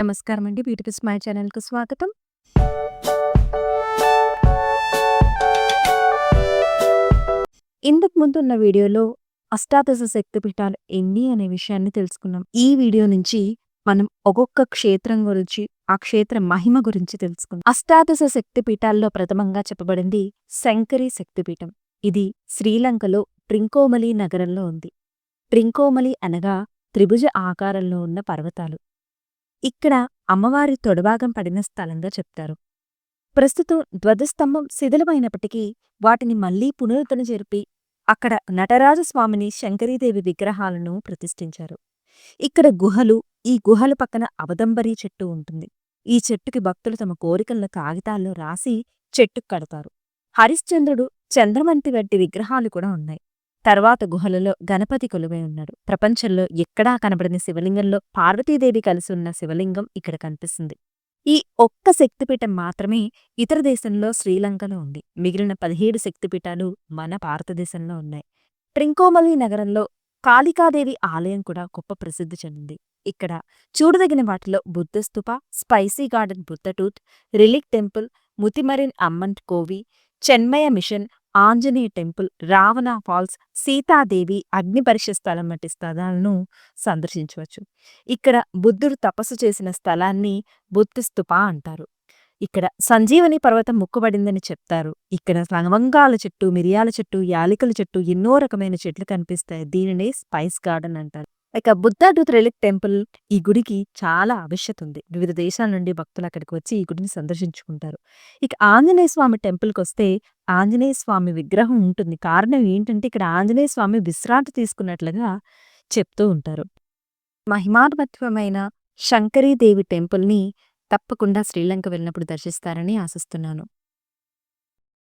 నమస్కారం అండి. Beautiful smile ఛానల్కు స్వాగతం. ఇంతకు ముందు ఉన్న వీడియోలో అష్టాదశ శక్తిపీఠాలు ఎన్ని అనే విషయాన్ని తెలుసుకున్నాం. ఈ వీడియో నుంచి మనం ఒక్కొక్క క్షేత్రం గురించి ఆ క్షేత్ర మహిమ గురించి తెలుసుకుందాం. అష్టాదశ శక్తిపీఠాల్లో ప్రథమంగా చెప్పబడింది శంకరి శక్తిపీఠం. ఇది శ్రీలంకలో ట్రింకోమలి నగరంలో ఉంది. ట్రింకోమలి అనగా త్రిభుజ ఆకారంలో ఉన్న పర్వతాలు. ఇక్కడ అమ్మవారి తొడభాగం పడిన స్థలంగా చెప్తారు. ప్రస్తుతం ధ్వజస్తంభం శిథిలమైనప్పటికీ వాటిని మళ్ళీ పునరుద్ధరణ జరిపి అక్కడ నటరాజస్వామిని శంకరీదేవి విగ్రహాలను ప్రతిష్ఠించారు. ఇక్కడ గుహలు ఈ గుహల పక్కన అవదంబరీ చెట్టు ఉంటుంది. ఈ చెట్టుకి భక్తులు తమ కోరికలను కాగితాల్లో రాసి చెట్టుకు కడతారు. హరిశ్చంద్రుడు చంద్రమంతి వంటి విగ్రహాలు కూడా ఉన్నాయి. తర్వాత గుహలలో గణపతి కొలువై ఉన్నాడు. ప్రపంచంలో ఎక్కడా కనబడని శివలింగంలో పార్వతీదేవి కలిసి ఉన్న శివలింగం ఇక్కడ కనిపిస్తుంది. ఈ ఒక్క శక్తిపీఠం మాత్రమే ఇతర దేశంలో శ్రీలంకలో ఉంది. మిగిలిన పదిహేడు శక్తిపీఠాలు మన భారతదేశంలో ఉన్నాయి. ట్రింకోమలి నగరంలో కాళికాదేవి ఆలయం కూడా గొప్ప ప్రసిద్ధి చెందింది. ఇక్కడ చూడదగిన వాటిలో Buddha stupa spicy garden Buddha tooth relic temple Muthumarin Amman Kovil Chinmaya mission Anjaneya temple Ravana falls Sitadevi అగ్నిపరీక్ష స్థలం వంటి స్థలాలను సందర్శించవచ్చు. ఇక్కడ బుద్ధుడు తపస్సు చేసిన స్థలాన్ని బుద్ధిస్తుప అంటారు. ఇక్కడ సంజీవని పర్వతం ముక్కుబడిందని చెప్తారు. ఇక్కడ లవంగాల చెట్టు మిరియాల చెట్టు యాలికల చెట్టు ఎన్నో రకమైన చెట్లు కనిపిస్తాయి. దీనినే స్పైస్ గార్డెన్ అంటారు. ఇక బుద్ధ టూత్రెలిక్ టెంపుల్ ఈ గుడికి చాలా ఆవశ్యత ఉంది వివిధ దేశాల నుండి భక్తులు అక్కడికి వచ్చి ఈ గుడిని సందర్శించుకుంటారు. ఇక ఆంజనేయ స్వామి టెంపుల్కి వస్తే ఆంజనేయ స్వామి విగ్రహం ఉంటుంది. కారణం ఏంటంటే ఇక్కడ ఆంజనేయ స్వామి విశ్రాంతి తీసుకున్నట్లుగా చెప్తూ ఉంటారు. మహిమాత్మత్వమైన శంకరీదేవి టెంపుల్ని తప్పకుండా శ్రీలంక వెళ్ళినప్పుడు దర్శిస్తారని ఆశిస్తున్నాను.